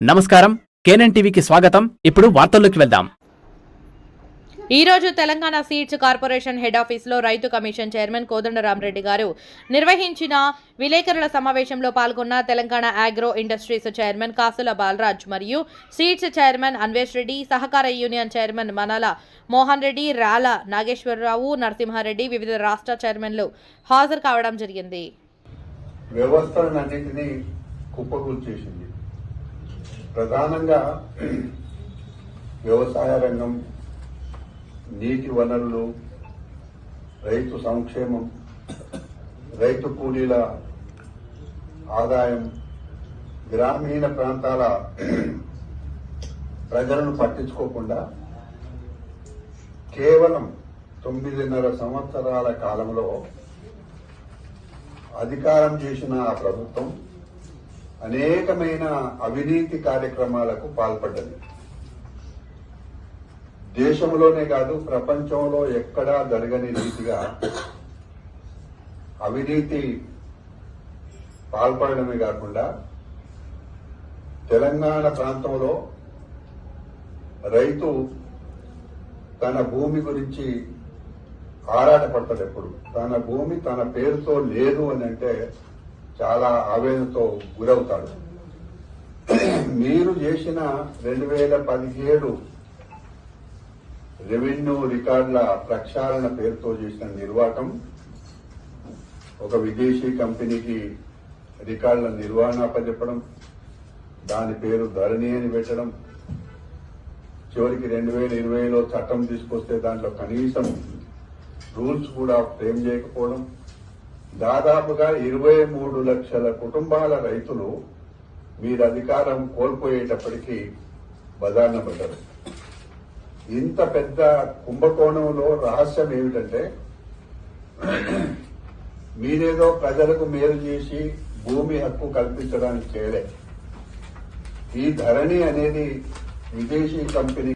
నమస్కారం. కేనన్ టీవీకి స్వాగతం. ఇప్పుడు వార్తల్లోకి వెళ్దాం. ఈ రోజు తెలంగాణ సీడ్స్ కార్పొరేషన్ హెడ్ ఆఫీస్లో రైతు కమిషన్ చైర్మన్ కోదండరామరెడ్డి గారు నిర్వహించిన విలేకరుల సమావేశంలో పాల్గొన్న తెలంగాణ ఆగ్రో ఇండస్ట్రీస్ చైర్మన్ కాసుల బాలరాజ్ మరియు సీడ్స్ చైర్మన్ అన్వేష్ రెడ్డి సహకార యూనియన్ చైర్మన్ మనాల మోహన్ రెడ్డి రాల నాగేశ్వరరావు నరసింహారెడ్డి వివిధ రాష్ట్ర చైర్మన్లు హాజరు కావడం జరిగింది. వ్యవస్థలన్నింటినీ కుప్పకూల్చేసింది. ప్రధానంగా వ్యవసాయ రంగం నీటి వనరులు రైతు సంక్షేమం రైతు కూలీల ఆదాయం గ్రామీణ ప్రాంతాల ప్రజలను పట్టించుకోకుండా కేవలం తొమ్మిదిన్నర సంవత్సరాల కాలంలో అధికారం చేసిన ఆ ప్రభుత్వం అనేకమైన అవినీతి కార్యక్రమాలకు పాల్పడ్డది. దేశంలోనే కాదు ప్రపంచంలో ఎక్కడా జరగని రీతిగా అవినీతి పాల్పడమే కాకుండా తెలంగాణ ప్రాంతంలో రైతు తన భూమి గురించి ఆరాటపడతాడు ఎప్పుడు. తన భూమి తన పేరుతో లేదు అని అంటే చాలా ఆవేదనతో గురవుతాడు. మీరు చేసిన రెండు వేల పదిహేడు రెవెన్యూ రికార్డుల ప్రక్షాళన పేరుతో చేసిన నిర్వాహకం ఒక విదేశీ కంపెనీకి రికార్డుల నిర్వహణ అప్పచెప్పడం దాని పేరు ధరణి అని పెట్టడం చివరికి రెండు వేల ఇరవైలో చట్టం తీసుకొస్తే దాంట్లో కనీసం రూల్స్ కూడా ఫ్రేమ్ చేయకపోవడం దాదాపుగా ఇరవై మూడు లక్షల కుటుంబాల రైతులు మీరు అధికారం కోల్పోయేటప్పటికీ బదారణ ఇంత పెద్ద కుంభకోణంలో రహస్యం ఏమిటంటే మీరేదో ప్రజలకు మేలు చేసి భూమి హక్కు కల్పించడానికి చేయలే. ఈ ధరణి అనేది విదేశీ కంపెనీ